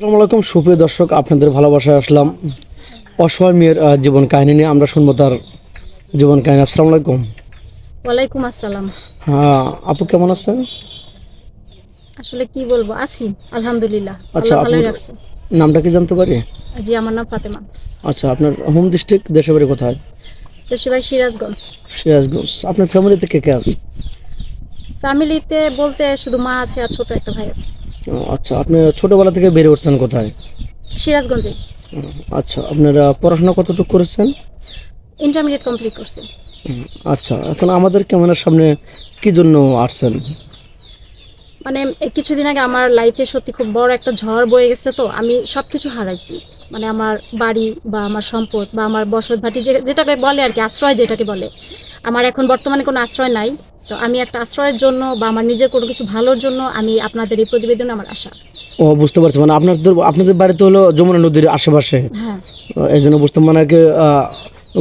আসসালামু আলাইকুম। সুপ্রিয় দর্শক আপনাদের ভালোবাসায় আসলাম অসহায় মেয়ের জীবন কাহিনী নিয়ে। আমরা শুনব তার জীবন কাহিনী। আসসালামু আলাইকুম। ওয়ালাইকুম আসসালাম। হ্যাঁ আপু কেমন আছেন? আসলে কি বলব আছি আলহামদুলিল্লাহ। আচ্ছা, ভালোই রাখছে। নামটা কি জানতে পারি? জি আমার নাম ফাতেমা। আচ্ছা আপনার হোম ডিস্ট্রিক্ট দেশের বাড়ি কোথায়? দেশের সিরাজগঞ্জ। সিরাজগঞ্জ। আপনার ফ্যামিলিতে কে কে আছে? ফ্যামিলিতে বলতে শুধু মা আছে আর ছোট একটা ভাই আছে। আচ্ছা আপনি ছোটবেলা থেকে বেড়ে উঠছেন কোথায়? সিরাজগঞ্জে। আচ্ছা আপনারা পড়াশোনা কতটুকু করেছেন? ইন্টারমিডিয়েট কমপ্লিট করছে। আচ্ছা এখন আমাদের ক্যামেরার সামনে কি জন্য আসছেন? মানে কিছুদিন আগে আমার লাইফে সত্যি খুব বড় একটা ঝড় বয়ে গেছে তো আমি সব কিছু হারাইছি। মানে আমার বাড়ি বা আমার সম্পদ বা আমার বসত ভাটি যেটাকে বলে আর কি আশ্রয় যেটাকে বলে আমার এখন বর্তমানে কোনো আশ্রয় নাই। তো আমি একটা আশ্রয়ের জন্য বা আমার নিজের কোনো কিছু ভালোর জন্য আমি আপনাদের এই প্রতিবেদনে আমার আশা। ও বুঝতে পারছি। মানে আপনাদের আপনাদের বাড়িতে হলো যমুনা নদীর আশেপাশে? হ্যাঁ। এই জন্য বুঝতে মানে কি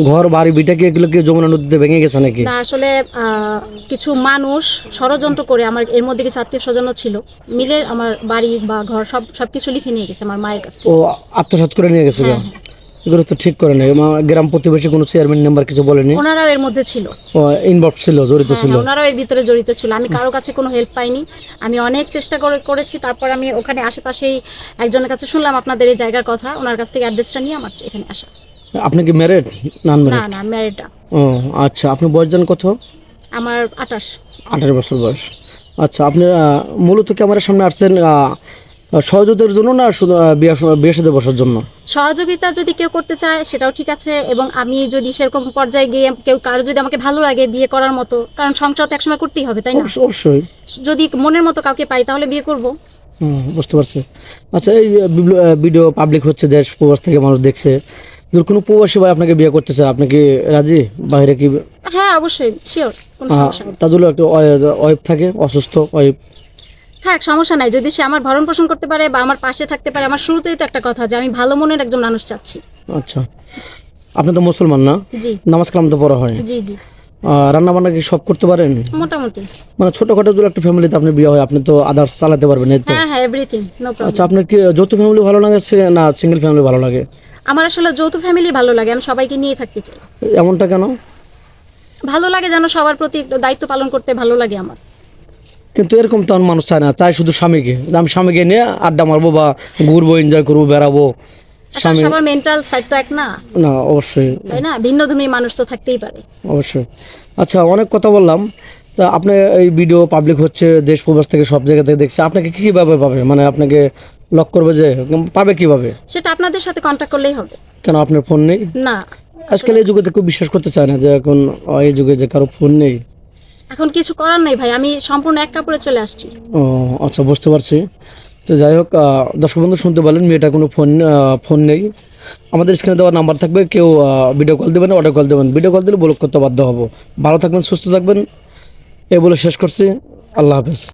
ঘর বাড়ি বিটা কি এগুলো কি যমুনা নদীতে ভেঙে গেছে নাকি? না আসলে আহ, কিছু মানুষ ষড়যন্ত্র করে আমার এর মধ্যে কিছু আত্মীয় স্বজনও ছিল। মিলে আমার বাড়ি বা ঘর সব সব কিছু লিখে নিয়ে গেছে আমার মায়ের কাছে ও আত্মসাৎ করে নিয়ে গেছে হ্যাঁ। এগুলো তো ঠিক করে নাই। গ্রাম প্রতিবেশী কোনো চেয়ারম্যান নাম্বার কিছু বলেনি? ওনারাও এর মধ্যে ছিল। ইনভলভ ছিল জড়িত হ্যাঁ, ছিল। হ্যাঁ, ওনারাও এর ভিতরে জড়িত ছিল। আমি কারও কাছে কোনো হেল্প পাইনি। আমি অনেক চেষ্টা করে করেছি তারপর আমি ওখানে আশেপাশেই একজনের কাছে শুনলাম আপনাদের এই জায়গার কথা। ওনার কাছ থেকে অ্যাড্রেসটা নিয়ে আমার এখানে আসা। আপনি কি ম্যারেড না না ম্যারেড ও আচ্ছা আপনি বয়স জান কত? আমার আটাশ আঠারো বছর বয়স। আচ্ছা আপনি মূলত ক্যামেরার সামনে আসছেন সহযোগিতার জন্য না শুধু আহ, বিয়ে বিয়ে সাথে বসার জন্য? সহযোগিতা যদি কেউ করতে চায় সেটাও ঠিক আছে। এবং আমি যদি সেরকম পর্যায়ে গিয়ে কেউ কারও যদি আমাকে ভালো লাগে বিয়ে করার মতো কারণ সংসার তো একসময় করতেই হবে তাই না? অবশ্যই যদি মনের মতো কাউকে পাই তাহলে বিয়ে করব। হুম বুঝতে পারছি। আচ্ছা এই ভিডিও পাবলিক হচ্ছে দেশ প্রবাস থেকে মানুষ দেখছে। যদি কোনো প্রবাসী ভাই আপনাকে বিয়ে করতে চায় আপনি কি রাজি? বাইরে কি? হ্যাঁ অবশ্যই শিওর কোনো সমস্যা নেই। তার জন্য একটা ওয়াইফ থাকে অসুস্থ ওয়াইফ থাক সমস্যা নাই। যদি সে আমার ভরণ পোষণ করতে পারে বা আমার পাশে থাকতে পারে আমার শুরুতেই তো একটা কথা যে আমি ভালো মনের একজন মানুষ চাচ্ছি। আচ্ছা। আপনি তো মুসলমান না? জি। নামাজ কালাম তো পড়া হয়। জি জি। রান্না বান্না কি সব করতে পারেন? মোটামুটি। মানে ছোটখাটো যদি একটা ফ্যামিলিতে আপনি বিয়ে হয় আপনি তো আদার্স চালাতে পারবেন এই তো? হ্যাঁ হ্যাঁ এভরিথিং নো প্রবলেম আচ্ছা আপনার কি যৌথ ফ্যামিলি ভালো লাগে না সিঙ্গেল ফ্যামিলি ভালো লাগে? আমার আসলে যৌথ ফ্যামিলি ভালো লাগে আমি সবাইকে নিয়ে থাকতে চাই। এমনটা কেন? ভালো লাগে যেন সবার প্রতি দায়িত্ব পালন করতে ভালো লাগে আমার। কিন্তু এরকম তো মানুষ চায় না চাই শুধু স্বামীকে। আমি স্বামীকে নিয়ে আড্ডা মারবো বা ঘুরবো এনজয় করব বেড়াবো। সবার মেন্টাল সাইড তো এক না? না অবশ্যই। তাই না? ভিন্ন ধর্মী মানুষ তো থাকতেই পারে। অবশ্যই। আচ্ছা অনেক কথা বললাম। তা আপনি এই ভিডিও পাবলিক হচ্ছে দেশ প্রবাস থেকে সব জায়গা থেকে দেখছে। আপনাকে কীভাবে পাবে? মানে আপনাকে লক করবে যে পাবে কীভাবে? সেটা আপনাদের সাথে কন্ট্যাক্ট করলেই হবে। কেন আপনার ফোন নেই? না। আজকাল এই যুগে তো কেউ বিশ্বাস করতে চায় না যে এখন এই যুগে যে কারও ফোন নেই। এখন কিছু করার নাই ভাই, আমি সম্পূর্ণ এক কাপড়ে চলে আসছি। ও আচ্ছা বুঝতে পারছি। তো যাই হোক দর্শক বন্ধু, শুনতে পারলেন, মেয়েটা কোনো ফোন ফোন নেই। আমাদের স্ক্রিনে দেওয়া নাম্বার থাকবে, কেউ ভিডিও কল দেবেন অডিও কল দেবেন। ভিডিও কল দিলে ব্লক করতে বাধ্য হব। ভালো থাকবেন, সুস্থ থাকবেন। এ বলে শেষ করছি। আল্লাহ হাফেজ।